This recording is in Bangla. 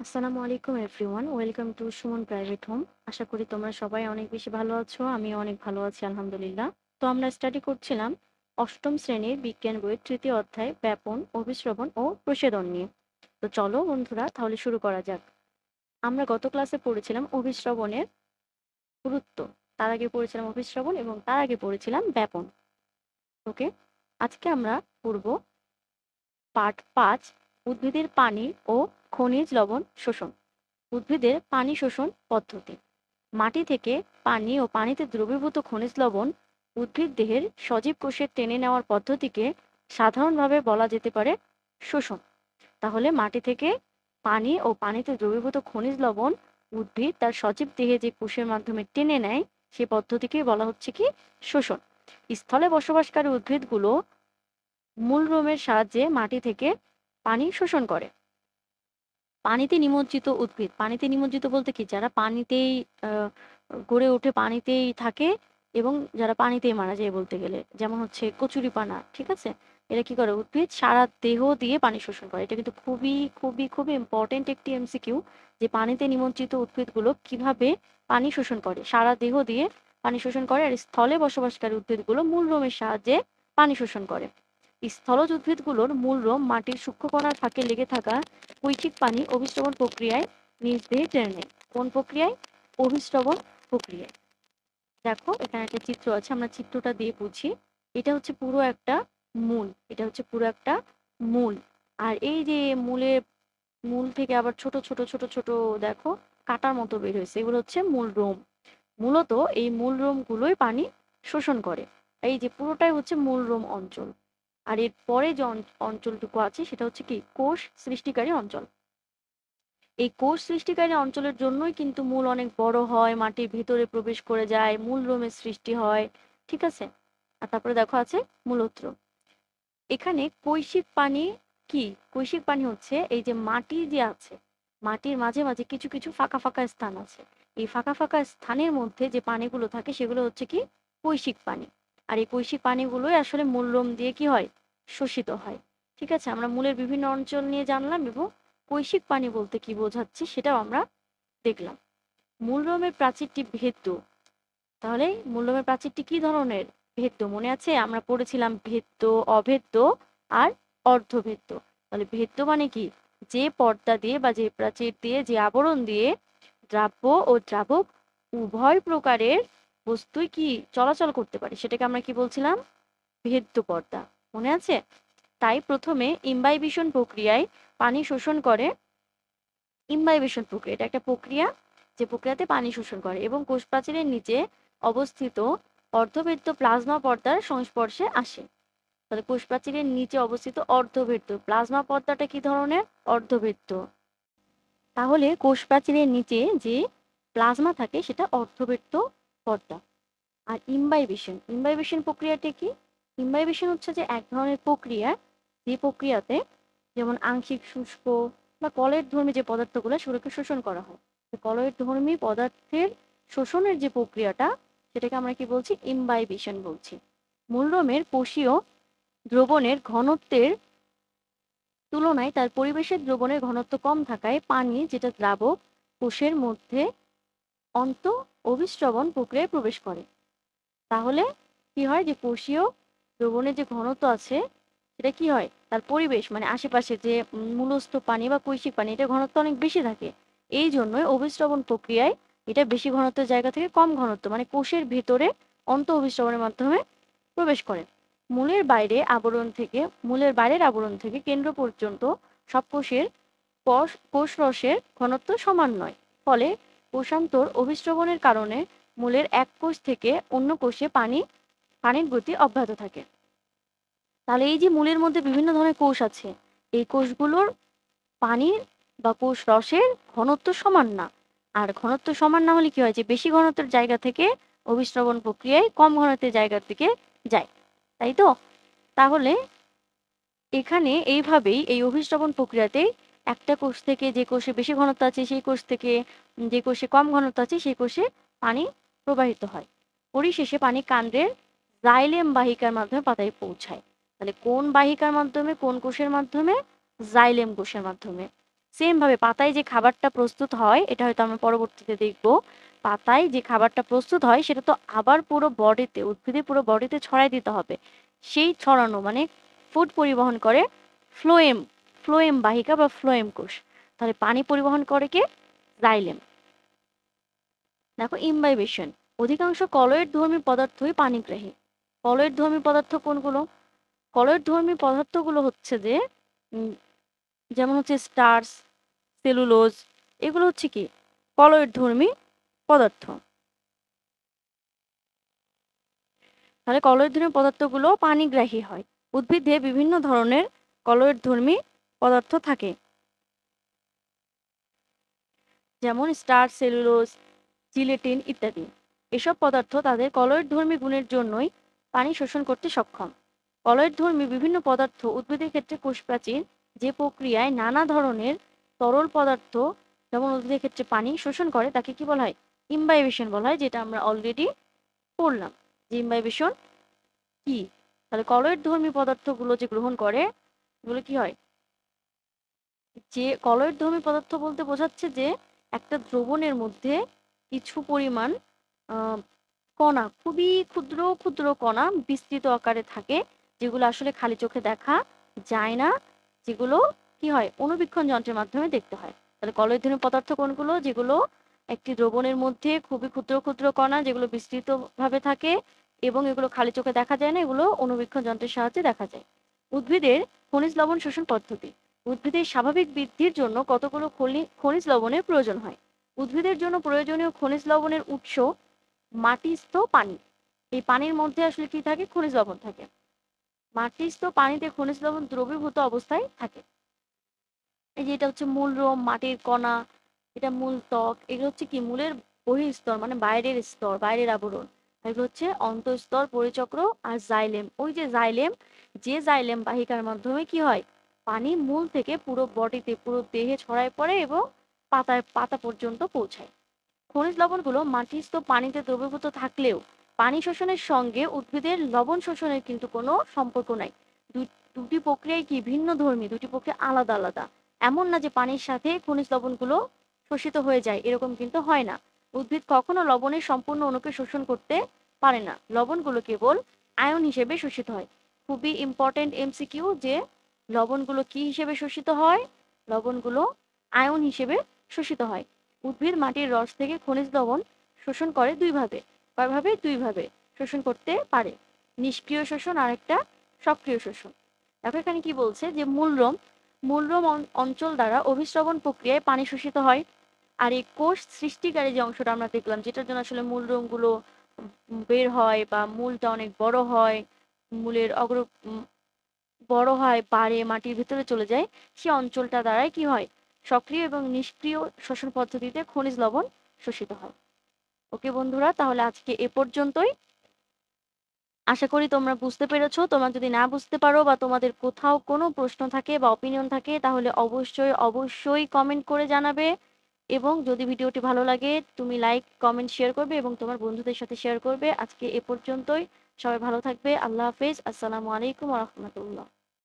আসসালামু আলাইকুম everyone, welcome to Suman private home. আশা করি তোমরা সবাই অনেক বেশি ভালো আছো আমি অনেক ভালো আছি, আলহামদুলিল্লাহ। তো আমরা স্টাডি করছিলাম অষ্টম শ্রেণির বিজ্ঞান বইয়ের তৃতীয় অধ্যায়, ব্যাপন, অভিশ্রবণ ও প্রসেদন নিয়ে। তো চলো বন্ধুরা, তাহলে শুরু করা যাক। আমরা গত ক্লাসে পড়েছিলাম অভিশ্রবণের গুরুত্ব। তার আগে পড়েছিলাম অভিশ্রবণ এবং তার আগে পড়েছিলাম ব্যাপন। ওকে? আজকে আমরা পড়ব পার্ট পাঁচ উদ্ভিদের পানি ও খনিজ লবণ শোষণ। উদ্ভিদের পানি শোষণ পদ্ধতি। মাটি থেকে পানি ও পানিতে দ্রবীভূত খনিজ লবণ উদ্ভিদ দেহের সজীব কোষে টেনে নেওয়ার পদ্ধতিকে সাধারণভাবে বলা যেতে পারে শোষণ। তাহলে মাটি থেকে পানি ও পানিতে দ্রবীভূত খনিজ লবণ উদ্ভিদ তার সজীব দেহে যে কোষের মাধ্যমে টেনে নেয়, সে পদ্ধতিকে বলা হচ্ছে কি শোষণ। স্থলে বসবাসকারী উদ্ভিদগুলো মূল রোমের সাহায্যে মাটি থেকে পানি শোষণ করে। পানিতে নিমজ্জিত উদ্ভিদ। পানিতে নিমজ্জিত বলতে কি? যারা পানিতেই গড়ে ওঠে, পানিতেই থাকে এবং যারা পানিতেই মারা যায় বলতে গেলে। যেমন হচ্ছে কচুরিপানা, ঠিক আছে? এরা কি করে? উদ্ভিদ সারা দেহ দিয়ে পানি শোষণ করে। এটা কিন্তু খুবই খুবই খুবই ইম্পর্টেন্ট একটি এমসিকিউ যে পানিতে নিমজ্জিত উদ্ভিদগুলো কীভাবে পানি শোষণ করে। সারা দেহ দিয়ে পানি শোষণ করে আর স্থলে বসবাসকারী উদ্ভিদগুলো মূল রোমের সাহায্যে পানি শোষণ করে। স্থলজ উদ্ভিদগুলোর মূল রোম মাটির সূক্ষ্মকণার ফাঁকে লেগে থাকা কৈচিক পানি অভিশ্রবণ প্রক্রিয়ায় নিজ দেহে টেনে নেয়। কোন প্রক্রিয়ায়? অভিশ্রবণ প্রক্রিয়ায়। দেখো, এখানে একটা চিত্র আছে, আমরা চিত্রটা দিয়ে বুঝি। এটা হচ্ছে পুরো একটা মূল, এটা হচ্ছে পুরো একটা মূল। আর এই যে মূলের মূল থেকে আবার ছোট ছোট ছোট ছোট, দেখো, কাটার মতো বের হয়েছে। এগুলো হচ্ছে মূল রোম। মূলত এই মূল রোম গুলোই পানি শোষণ করে। এই যে পুরোটাই হচ্ছে মূল রোম অঞ্চল। আর এর পরে যে অঞ্চলটুকু আছে, সেটা হচ্ছে কি? কোষ সৃষ্টিকারী অঞ্চল। এই কোষ সৃষ্টিকারী অঞ্চলের জন্যই কিন্তু মূল অনেক বড় হয়, মাটির ভিতরে প্রবেশ করে যায়, মূল রোমের সৃষ্টি হয়, ঠিক আছে? আর তারপরে দেখো আছে মূলত্র। এখানে কৈশিক পানি কি? কৈশিক পানি হচ্ছে এই যে মাটি যে আছে, মাটির মাঝে মাঝে কিছু কিছু ফাঁকা ফাঁকা স্থান আছে। এই ফাঁকা ফাঁকা স্থানের মধ্যে যে পানিগুলো থাকে, সেগুলো হচ্ছে কি? কৈশিক পানি। আর এই কৈশিক পানিগুলোই আসলে মূল রোম দিয়ে কি হয়? শোষিত হয়। ঠিক আছে? আমরা মূলের বিভিন্ন অঞ্চল নিয়ে জানলাম এবং কৈশিক পানি বলতে কি বোঝাচ্ছে সেটাও আমরা দেখলাম। মূল রোমের প্রাচীরটি ভেদ্য। তাহলে মূল রোমের প্রাচীরটি কি ধরনের ভেদ্য? মনে আছে? আমরা পড়েছিলাম ভেদ্য, অভেদ্য আর অর্ধভেদ্য। তাহলে ভেদ্য মানে কি? যে পর্দা দিয়ে বা যে প্রাচীর দিয়ে, যে আবরণ দিয়ে দ্রাব্য ও দ্রাবক উভয় প্রকারের বস্তুই কি চলাচল করতে পারে? সেটাকে আমরা কি বলছিলাম? ভেদ্য পর্দা। মনে আছে? তাই প্রথমে ইম্বাইবিশন প্রক্রিয়ায় পানি শোষণ করে ইম্বাইবেশন প্রক্রিয়া, এটা একটা প্রক্রিয়া যে প্রক্রিয়াতে পানি শোষণ করে এবং কোষ প্রাচীরের নিচে অবস্থিত অর্ধবৃত্ত প্লাজমা পর্দার সংস্পর্শে আসে। তাহলে কোষ প্রাচীরের নিচে অবস্থিত অর্ধবৃত্ত, প্লাজমা পর্দাটা কি ধরনের? অর্ধবৃত্ত। তাহলে কোষ প্রাচীরের নিচে যে প্লাজমা থাকে সেটা অর্ধভেদ্য পর্দা। আর ইম্বাইবেশন ইম্বাইবেশন প্রক্রিয়াটা কি? ইম্বাইবেশন হচ্ছে যে এক ধরনের প্রক্রিয়া, যে প্রক্রিয়াতে যেমন আংশিক শুষ্ক বা কলের ধর্মী যে পদার্থগুলো, সেগুলোকে শোষণ করা হয়। কলের ধর্মী পদার্থের শোষণের যে প্রক্রিয়াটা, সেটাকে আমরা কি বলছি? ইম্বাইবেশন বলছি। মূলরমের কোষীয় দ্রবণের ঘনত্বের তুলনায় তার পরিবেশের দ্রবণের ঘনত্ব কম থাকায় পানি, যেটা দ্রাবক কোষের মধ্যে অন্ত অভিস্রবণ প্রক্রিয়ায় প্রবেশ করে। তাহলে কি হয়? যে কোষীয় দ্রবণের যে ঘনত্ব আছে, সেটা কি হয়? তার পরিবেশ মানে আশেপাশে যে মূলস্থ পানি বা কৈশিক পানি এটা ঘনত্ব অনেক বেশি থাকে। এই জন্যই অভিস্রবণ প্রক্রিয়ায় এটা বেশি ঘনত্বের জায়গা থেকে কম ঘনত্ব মানে কোষের ভেতরে অন্ত অভিস্রবণের মাধ্যমে প্রবেশ করে। মূলের বাইরে আবরণ থেকে, মূলের বাইরের আবরণ থেকে কেন্দ্র পর্যন্ত সব কোষের কোষ রসের ঘনত্ব সমান নয়। ফলে কোষান্তর অভিস্রবণের কারণে মূলের এক কোষ থেকে অন্য কোষে পানি পানির গতি অব্যাহত থাকে। তাহলে এই যে মূলের মধ্যে বিভিন্ন ধরনের কোষ আছে, এই কোষগুলোর পানির বা কোষ রসের ঘনত্ব সমান না। আর ঘনত্ব সমান না হলে কি হয় যে, বেশি ঘনত্বের জায়গা থেকে অভিস্রবণ প্রক্রিয়ায় কম ঘনত্বের জায়গার দিকে যায়। তাই তো? তাহলে এখানে এইভাবেই এই অভিস্রবণ প্রক্রিয়াতে একটা কোষ থেকে যে কোষে বেশি ঘনত্ব আছে, সেই কোষ থেকে যে কোষে কম ঘনত্ব আছে, সেই কোষে পানি প্রবাহিত হয়। পরিশেষে পানি কাণ্ডের জাইলেম বাহিকার মাধ্যমে পাতায় পৌঁছায়। তাহলে কোন বাহিকার মাধ্যমে, কোন কোষের মাধ্যমে? জাইলেম কোষের মাধ্যমে। সেম ভাবে পাতায় যে খাবারটা প্রস্তুত হয়, এটা হয়তো আমরা পরবর্তীতে দেখব, পাতায় যে খাবারটা প্রস্তুত হয়, সেটা তো আবার পুরো বডিতে, উদ্ভিদে পুরো বডিতে ছড়াই দিতে হবে। সেই ছড়ানো মানে ফুড পরিবহন করে ফ্লোয়েম ফ্লোয়েম বাহিকা বা ফ্লোয়েম কোষ। তাহলে পানি পরিবহন করে কে? জাইলেম দেখো ইমবাইবেশন অধিকাংশ কলয়েড ধর্মী পদার্থই পানিগ্রাহী। কলয়েড ধর্মী পদার্থ কোনগুলো? কলয়েড ধর্মী পদার্থগুলো হচ্ছে যে যেমন হচ্ছে স্টার্স, সেলুলোজ, এগুলো হচ্ছে কি? কলয়েড ধর্মী পদার্থ। তাহলে কলয়েড ধর্মী পদার্থগুলো পানিগ্রাহী হয়। উদ্ভিদে বিভিন্ন ধরনের কলয়েড ধর্মী পদার্থ থাকে। যেমন স্টার, সেলুলোজ, জিলেটিন ইত্যাদি। এসব পদার্থ তাদের কলয়েড ধর্মী গুণের জন্যই পানি শোষণ করতে সক্ষম। কলয়েড ধর্মী বিভিন্ন পদার্থ উদ্ভিদের ক্ষেত্রে কোষপ্রাচীর যে প্রক্রিয়ায় নানা ধরনের তরল পদার্থ, যেমন উদ্ভিদের ক্ষেত্রে পানি শোষণ করে, তাকে কি বলা হয়? ইম্বাইবেশন বলা হয়, যেটা আমরা অলরেডি পড়লাম। যে ইম্বাইবেশন কি? তাহলে কলয়েড ধর্মী পদার্থগুলো যে গ্রহণ করে, এগুলো কি হয়? যে কলয়েড ধর্মী পদার্থ বলতে বোঝাচ্ছে যে একটা দ্রবণের মধ্যে কিছু পরিমাণ কণা, খুবই ক্ষুদ্র ক্ষুদ্র কণা বিস্তৃত আকারে থাকে, যেগুলো আসলে খালি চোখে দেখা যায় না, যেগুলো কি হয়, অনুবীক্ষণ যন্ত্রের মাধ্যমে দেখতে হয়। তাহলে কলয়েড ধর্মী পদার্থ কোনগুলো যেগুলো একটি দ্রবণের মধ্যে খুবই ক্ষুদ্র ক্ষুদ্র কণা, যেগুলো বিস্তৃত ভাবে থাকে এবং এগুলো খালি চোখে দেখা যায় না, এগুলো অনুবীক্ষণ যন্ত্রের সাহায্যে দেখা যায়। উদ্ভিদের খনিজ লবণ শোষণ পদ্ধতি, উদ্ভিদের স্বাভাবিক বৃদ্ধির জন্য কতগুলো খনিজ লবণের প্রয়োজন হয়? উদ্ভিদের জন্য প্রয়োজনীয় খনিজ লবণের উৎস মাটিস্থ পানি। এই পানির মধ্যে আসলে কি থাকে? খনিজ লবণ থাকে। মাটিস্থ পানিতে খনিজ লবণ দ্রবীভূত অবস্থায় থাকে। এই যে এটা হচ্ছে মূল রোম, মাটির কণা, এটা মূল ত্বক, এগুলো হচ্ছে কি? মূলের বহিঃস্তর মানে বাইরের স্তর, বাইরের আবরণ। এগুলো হচ্ছে অন্তঃস্তর, পরিচক্র আর জাইলেম। ওই যে জাইলেম যে জাইলেম বাহিকার মাধ্যমে কি হয়? পানি মূল থেকে পুরো বডিতে, পুরো দেহে ছড়ায় পড়ে এবং পাতায়, পাতা পর্যন্ত পৌঁছায়। খনিজ লবণগুলো মাটিস্থ পানিতে দ্রবীভূত থাকলেও পানি শোষণের সঙ্গে উদ্ভিদের লবণ শোষণের কিন্তু কোনো সম্পর্ক নাই। দুটি প্রক্রিয়ায় কি ভিন্ন ধর্মী? দুটি প্রক্রিয়া আলাদা আলাদা। এমন না যে পানির সাথে খনিজ লবণগুলো শোষিত হয়ে যায়, এরকম কিন্তু হয় না। উদ্ভিদ কখনো লবণের সম্পূর্ণ অণুকে শোষণ করতে পারে না। লবণগুলো কেবল আয়ন হিসেবে শোষিত হয়। খুবই ইম্পর্টেন্ট এমসিকিউ যে লবণগুলো কি হিসেবে শোষিত হয়? লবণগুলো আয়ন হিসেবে শোষিত হয়। উদ্ভিদ মাটির রস থেকে খনিজ লবণ শোষণ করে দুইভাবে কয়ভাবে দুইভাবে শোষণ করতে পারে। নিষ্ক্রিয় শোষণ আর একটা সক্রিয় শোষণ। দেখো এখানে কি বলছে যে মূলরোম মূলরম অঞ্চল দ্বারা অভিশ্রবণ প্রক্রিয়ায় পানি শোষিত হয়। আর এই কোষ সৃষ্টিকারী যে অংশটা আমরা দেখলাম, যেটার জন্য আসলে মূলরোমগুলো বের হয় বা মূলটা অনেক বড় হয়, মূলের অগ্র বড় হয় বাড়ে মাটির ভিতরে চলে যায়, সে অঞ্চলটা দ্বারাই কি হয়? সক্রিয় এবং নিষ্ক্রিয় শোষণ পদ্ধতিতে খনিজ লবণ শোষিত হয়। ওকে বন্ধুরা, তাহলে আজকে এ পর্যন্তই। আশা করি তোমরা বুঝতে পেরেছ। তোমরা যদি না বুঝতে পারো বা তোমাদের কোথাও কোনো প্রশ্ন থাকে বা অপিনিয়ন থাকে, তাহলে অবশ্যই অবশ্যই কমেন্ট করে জানাবে। এবং যদি ভিডিওটি ভালো লাগে, তুমি লাইক কমেন্ট শেয়ার করবে এবং তোমার বন্ধুদের সাথে শেয়ার করবে। আজকে এ পর্যন্তই। সবাই ভালো থাকবে। আল্লাহ হাফেজ। আসসালামু আলাইকুম রহমতুল্লাহ।